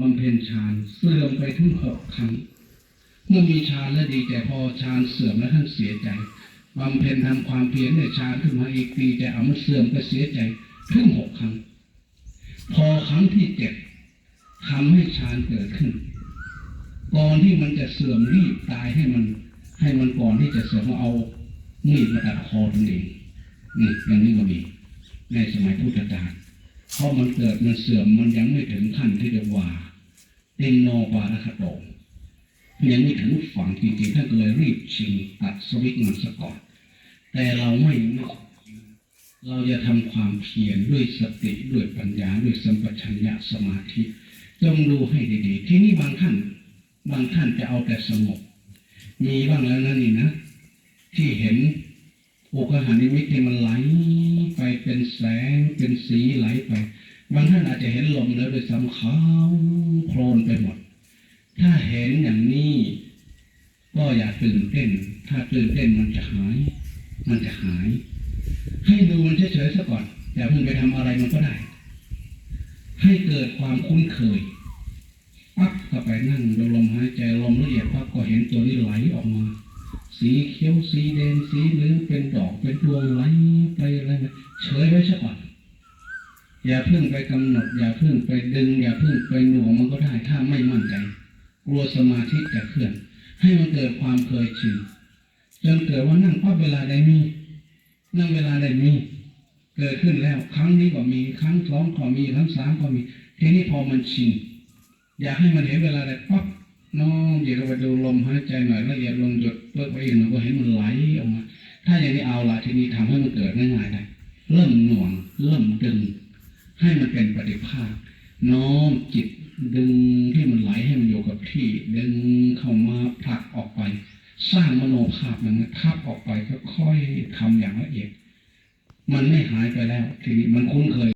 บำเพ็ญฌานเสื่อมไปถึงหกครั้งเมื่อมีฌานแล้วดีใจพอฌานเสื่อมแล้วท่านเสียใจบำเพ็ญทำความเพียรในฌานขึ้นมาอีกดีใจเอามันเสื่อมก็เสียใจถึงหกครั้ง พอครั้งที่เจ็ดทำให้ฌานเกิดขึ้นก่อนที่มันจะเสื่อมรีบตายให้มัน ให้มันก่อนที่จะเสื่อมเอามีดมาตัดคอตนเองนี่อย่างนี้ก็มีในสมัยพุทธกาลเพราะมันเกิดมันเสื่อมมันยังไม่ถึงขั้นที่จะว่า ตินโนปาระคโตยังไม่ถึงฝั่งจริงๆท่านก็เลยรีบชิงตัดสวิตมันซะก่อน แต่เราไม่ไม่เราจะทำความเพียรด้วยสติด้วยปัญญาด้วยสัมปชัญญะสมาธิจงดูให้ดีๆ ที่นี่บางท่าน บางท่านจะเอาแต่สงบมีบ้างแล้วนะนี่นะ ที่เห็นอุกหานิมิตมันไหลไปเป็นแสงเป็นสีไหลไป บางท่านอาจจะเห็นลมแล้วโดวยซ้ำขาวโคลนไปหมด ถ้าเห็นอย่างนี้ ก็อย่าตื่นเต้น ถ้าตื่นเต้นมันจะหาย มันจะหาย ให้ดูมันเฉยๆซะก่อนอย่าเพิ่งไปทำอะไรมันก็ได้ ให้เกิดความคุ้นเคยปั๊บเข้าไปนั่งดูลมหายใจลมละเอียดปั๊บก็เห็นตัวนี้ไหลออกมา สีเขียวสีแดงสีเหลืองเป็นดอกเป็นดวงไหลไปอะไรไปเฉยไว้ซะก่อน อย่าเพิ่งไปกำหนด อย่าเพิ่งไปดึง อย่าเพิ่งไปหน่วงมันก็ได้ถ้าไม่มั่นใจ กลัวสมาธิจะเคลื่อน ให้มันเกิดความเคยชินจนเกิดว่านั่งปั๊บเวลาใดมี นั่งเวลาใดมีเกิดขึ้นแล้วครั้งนี้ก็มีครั้งสองก็มีครั้งสามก็มี ทีนี้พอมันชินอยากให้มันเห็นเวลาใดปั๊บน้องเดี๋ยวเราไปดูลมหายใจหน่อยละเอียดลงหยดเปิดไปอีกหน่อยก็เห็นมันไหลออกมา ถ้าอย่างนี้เอาละทีนี้ทำให้มันเกิดง่ายๆได้เริ่มหน่วง เริ่มดึง ให้มันเป็นปฏิภาคน้อมจิตดึงให้มันไหลให้มันอยู่กับที่ ดึงเข้ามาผลักออกไป สร้างมโนภาพนั้นทับออกไปค่อยๆทำอย่างละเอียด มันไม่หายไปแล้ว ทีนี้มันคุ้นเคย